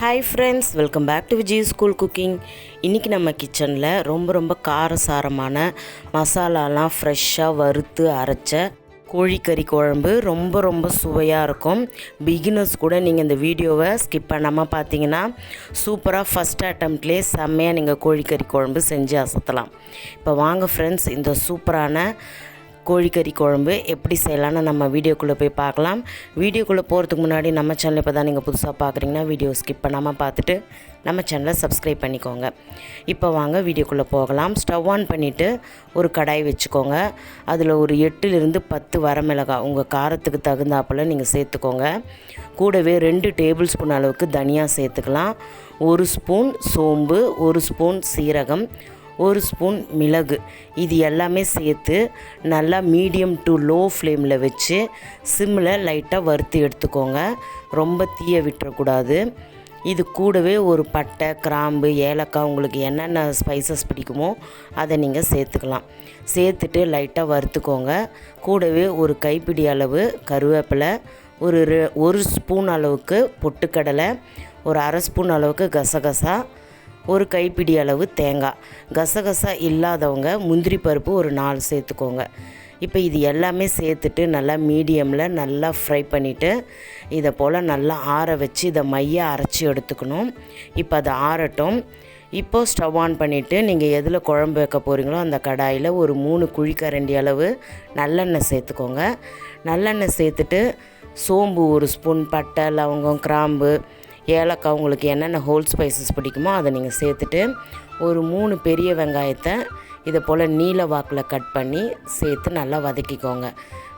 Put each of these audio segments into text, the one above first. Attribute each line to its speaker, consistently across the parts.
Speaker 1: Hi friends welcome back to Vijay school cooking இன்றைக்கி நம்ம கிச்சனில் ரொம்ப ரொம்ப காரசாரமான மசாலாலாம் ஃப்ரெஷ்ஷாக வறுத்து அரைச்ச கோழிக்கறி குழம்பு ரொம்ப ரொம்ப சுவையாக இருக்கும். பிகினர்ஸ் கூட நீங்கள் இந்த வீடியோவை ஸ்கிப் பண்ணாமல் பார்த்தீங்கன்னா சூப்பராக ஃபஸ்ட் அட்டம்ப்ட்லேயே செம்மையாக நீங்கள் கோழிக்கறி குழம்பு செஞ்சு அசத்தலாம். இப்போ வாங்க ஃப்ரெண்ட்ஸ் இந்த சூப்பரான கோழிக்கறி குழம்பு எப்படி செய்யலான்னு நம்ம வீடியோக்குள்ளே போய் பார்க்கலாம். வீடியோக்குள்ளே போகிறதுக்கு முன்னாடி நம்ம சேனல் இப்போ தான் நீங்கள் புதுசாக பார்க்குறீங்கன்னா வீடியோ ஸ்கிப் பண்ணாமல் பார்த்துட்டு நம்ம சேனலை சப்ஸ்கிரைப் பண்ணிக்கோங்க. இப்போ வாங்க வீடியோக்குள்ளே போகலாம். ஸ்டவ் ஆன் பண்ணிவிட்டு ஒரு கடாய் வச்சுக்கோங்க. அதில் ஒரு எட்டுலேருந்து பத்து வரமிளகாய் உங்கள் காரத்துக்கு தகுந்தாப்பில் நீங்கள் சேர்த்துக்கோங்க. கூடவே ரெண்டு டேபிள் ஸ்பூன் அளவுக்கு தனியாக சேர்த்துக்கலாம். ஒரு ஸ்பூன் சோம்பு ஒரு ஸ்பூன் சீரகம் ஒரு ஸ்பூன் மிளகு. இது எல்லாமே சேர்த்து நல்லா மீடியம் டு லோ ஃப்ளேமில் வச்சு சிம்மில் லைட்டாக வறுத்து எடுத்துக்கோங்க. ரொம்ப தீய விட்டுறக்கூடாது. இது கூடவே ஒரு பட்டை கிராம்பு ஏலக்காய் உங்களுக்கு என்னென்ன ஸ்பைசஸ் பிடிக்குமோ அதை நீங்கள் சேர்த்துக்கலாம். சேர்த்துட்டு லைட்டாக வறுத்துக்கோங்க. கூடவே ஒரு கைப்பிடி அளவு கருவேப்பிலை ஒரு ரெ- ஒரு ஸ்பூன் அளவுக்கு பொட்டுக்கடலை ஒரு அரை ஸ்பூன் அளவுக்கு கசகசா ஒரு கைப்பிடி அளவு தேங்காய். கசகசா இல்லாதவங்க முந்திரி பருப்பு ஒரு நாலு சேர்த்துக்கோங்க. இப்போ இது எல்லாமே சேர்த்துட்டு நல்லா மீடியமில் நல்லா ஃப்ரை பண்ணிவிட்டு இதை போல் நல்லா ஆற வச்சு இதை மைய அரைச்சி எடுத்துக்கணும். இப்போ அது ஆறட்டும். இப்போது ஸ்டவ் ஆன் பண்ணிவிட்டு நீங்கள் எதில் குழம்பு வைக்க போகிறீங்களோ அந்த கடாயில் ஒரு மூணு குழிக்கரண்டி அளவு நல்லெண்ணெய் சேர்த்துக்கோங்க. நல்லெண்ணெய் சேர்த்துட்டு சோம்பு ஒரு ஸ்பூன் பட்டை லவங்கம் கிராம்பு ஏலக்காய் உங்களுக்கு என்னென்ன ஹோல் ஸ்பைசஸ் பிடிக்குமோ அதை நீங்கள் சேர்த்துட்டு ஒரு மூணு பெரிய வெங்காயத்தை இதை போல் நீல வாக்கில் கட் பண்ணி சேர்த்து நல்லா வதக்கிக்கோங்க.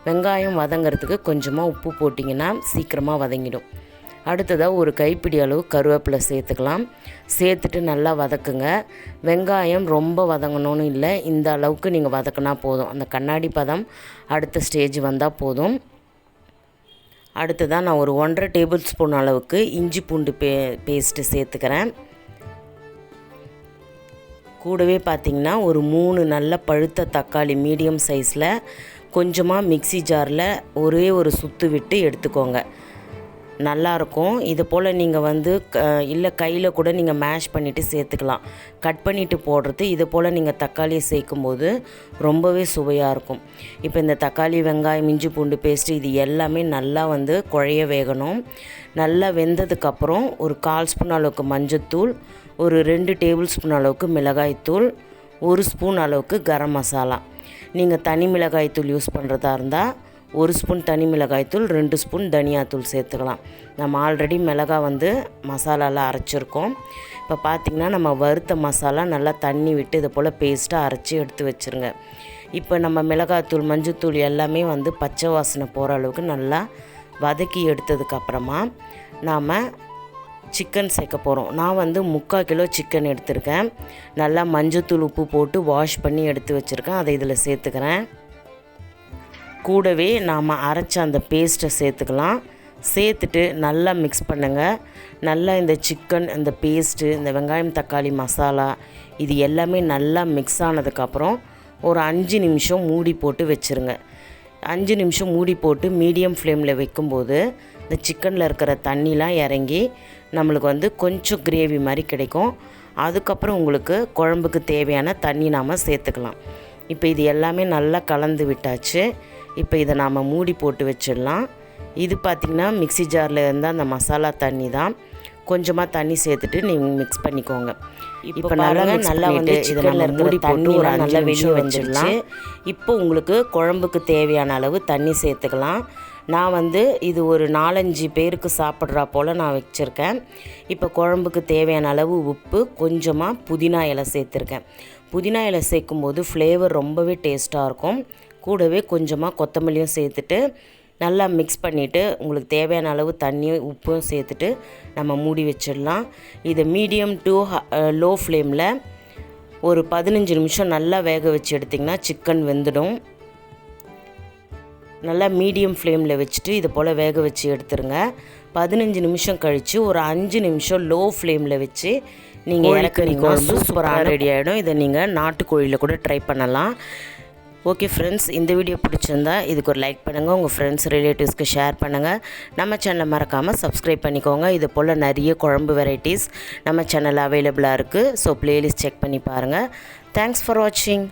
Speaker 1: வெங்காயம் வதங்கிறதுக்கு கொஞ்சமாக உப்பு போட்டிங்கன்னா சீக்கிரமாக வதங்கிடும். அடுத்ததாக ஒரு கைப்பிடி அளவு கருவேப்பிலை சேர்த்துக்கலாம். சேர்த்துட்டு நல்லா வதக்குங்க. வெங்காயம் ரொம்ப வதங்கணும்னு இல்லை இந்த அளவுக்கு நீங்கள் வதக்குனா போதும். அந்த கண்ணாடி பதம் அடுத்த ஸ்டேஜ் வந்தால் போதும். அடுத்ததாக நான் ஒரு ஒன்றரை டேபிள் ஸ்பூன் அளவுக்கு இஞ்சி பூண்டு பே பேஸ்ட்டு சேர்த்துக்கிறேன். கூடவே பார்த்திங்கன்னா ஒரு மூணு நல்ல பழுத்த தக்காளி மீடியம் சைஸில் கொஞ்சமாக மிக்ஸி ஜாரில் ஒரே ஒரு சுத்து விட்டு எடுத்துக்கோங்க. நல்லாயிருக்கும். இது போல் நீங்கள் வந்து க இல்லை கையில் கூட நீங்கள் மேஷ் பண்ணிவிட்டு சேர்த்துக்கலாம். கட் பண்ணிவிட்டு போடுறது இது போல் நீங்கள் தக்காளியை சேர்க்கும்போது ரொம்பவே சுவையாக இருக்கும். இப்போ இந்த தக்காளி வெங்காயம் இஞ்சி பூண்டு பேஸ்ட்டு இது எல்லாமே நல்லா வந்து குழைய வேகணும். நல்லா வெந்ததுக்கப்புறம் ஒரு கால் ஸ்பூன் அளவுக்கு மஞ்சத்தூள் ஒரு ரெண்டு டேபிள் ஸ்பூன் அளவுக்கு மிளகாய்த்தூள் ஒரு ஸ்பூன் அளவுக்கு கரம் மசாலா. நீங்கள் தனி மிளகாய்த்தூள் யூஸ் பண்ணுறதா இருந்தால் ஒரு ஸ்பூன் தனி மிளகாய்த்தூள் ரெண்டு ஸ்பூன் தனியாத்தூள் சேர்த்துக்கலாம். நம்ம ஆல்ரெடி மிளகாய் வந்து மசாலாலாம் அரைச்சிருக்கோம். இப்போ பார்த்திங்கன்னா நம்ம வறுத்த மசாலா நல்லா தண்ணி விட்டு இதை போல் பேஸ்ட்டாக அரைச்சி எடுத்து வச்சுருங்க. இப்போ நம்ம மிளகாய்த்தூள் மஞ்சத்தூள் எல்லாமே வந்து பச்சை வாசனை போகிற அளவுக்கு நல்லா வதக்கி எடுத்ததுக்கப்புறமா நாம் சிக்கன் சேர்க்க போகிறோம் நான் வந்து முக்கால் கிலோ சிக்கன் எடுத்திருக்கேன். நல்லா மஞ்சத்தூள் உப்பு போட்டு வாஷ் பண்ணி எடுத்து வச்சுருக்கேன். அதை இதில் சேர்த்துக்கிறேன். கூடவே நாம் அரைச்ச அந்த பேஸ்ட்டை சேர்த்துக்கலாம். சேர்த்துட்டு நல்லா மிக்ஸ் பண்ணுங்கள் நல்லா இந்த சிக்கன் இந்த பேஸ்ட்டு இந்த வெங்காயம் தக்காளி மசாலா இது எல்லாமே நல்லா மிக்ஸ் ஆனதுக்கப்புறம் ஒரு அஞ்சு நிமிஷம் மூடி போட்டு வச்சுருங்க. அஞ்சு நிமிஷம் மூடி போட்டு மீடியம் ஃப்ளேமில் வைக்கும்போது இந்த சிக்கனில் இருக்கிற தண்ணிலாம் இறங்கி நம்மளுக்கு வந்து கொஞ்சம் கிரேவி மாதிரி கிடைக்கும். அதுக்கப்புறம் உங்களுக்கு குழம்புக்கு தேவையான தண்ணி நாம் சேர்த்துக்கலாம். இப்போ இது எல்லாமே நல்லா கலந்து விட்டாச்சு. இப்போ இதை நாம் மூடி போட்டு வச்சிடலாம். இது பார்த்திங்கன்னா மிக்ஸி ஜாரில் இருந்தால் அந்த மசாலா தண்ணி தான். கொஞ்சமாக தண்ணி சேர்த்துட்டு நீங்கள் மிக்ஸ் பண்ணிக்கோங்க. இப்போ நல்லா நல்லா வந்து இதை நம்ம மூடி போட்டு ஒரு நல்லா வெளியே வச்சிடலாம். இப்போ உங்களுக்கு குழம்புக்கு தேவையான அளவு தண்ணி சேர்த்துக்கலாம். நான் வந்து இது ஒரு நாலஞ்சு பேருக்கு சாப்பிட்றா போல் நான் வச்சுருக்கேன். இப்போ குழம்புக்கு தேவையான அளவு உப்பு கொஞ்சமாக புதினா இலை சேர்த்துருக்கேன். புதினா இலை சேர்க்கும்போது ஃப்ளேவர் ரொம்பவே டேஸ்ட்டாக இருக்கும். கூடவே கொஞ்சமாக கொத்தமல்லியும் சேர்த்துட்டு நல்லா மிக்ஸ் பண்ணிவிட்டு உங்களுக்கு தேவையான அளவு தண்ணியும் உப்பும் சேர்த்துட்டு நம்ம மூடி வச்சிடலாம். இதை மீடியம் டு லோ ஃப்ளேமில் ஒரு பதினஞ்சு நிமிஷம் நல்லா வேக வச்சு எடுத்திங்கன்னா சிக்கன் வெந்துடும். நல்லா மீடியம் ஃப்ளேமில் வச்சுட்டு இது போல் வேக வச்சு எடுத்துருங்க. பதினஞ்சு நிமிஷம் கழித்து ஒரு அஞ்சு நிமிஷம் லோ ஃப்ளேமில் வச்சு நீங்கள் இறக்குறீங்க சூப்பராக ரெடி ஆகிடும் இதை நீங்கள் நாட்டுக்கோழியில் கூட ட்ரை பண்ணலாம். ஓகே ஃப்ரெண்ட்ஸ் இந்த வீடியோ பிடிச்சிருந்தா இதுக்கு ஒரு லைக் பண்ணுங்கள் உங்கள் ஃப்ரெண்ட்ஸ் ரிலேட்டிவ்ஸ்க்கு ஷேர் பண்ணுங்கள் நம்ம சேனலை மறக்காமல் சப்ஸ்கிரைப் பண்ணிக்கோங்க. இது போல் நிறைய குழம்பு வெரைட்டிஸ் நம்ம சேனலில் அவைலபிளாக இருக்குது ஸோ ப்ளேலிஸ்ட் செக் பண்ணி பாருங்கள் தேங்க்ஸ் ஃபார் வாட்சிங்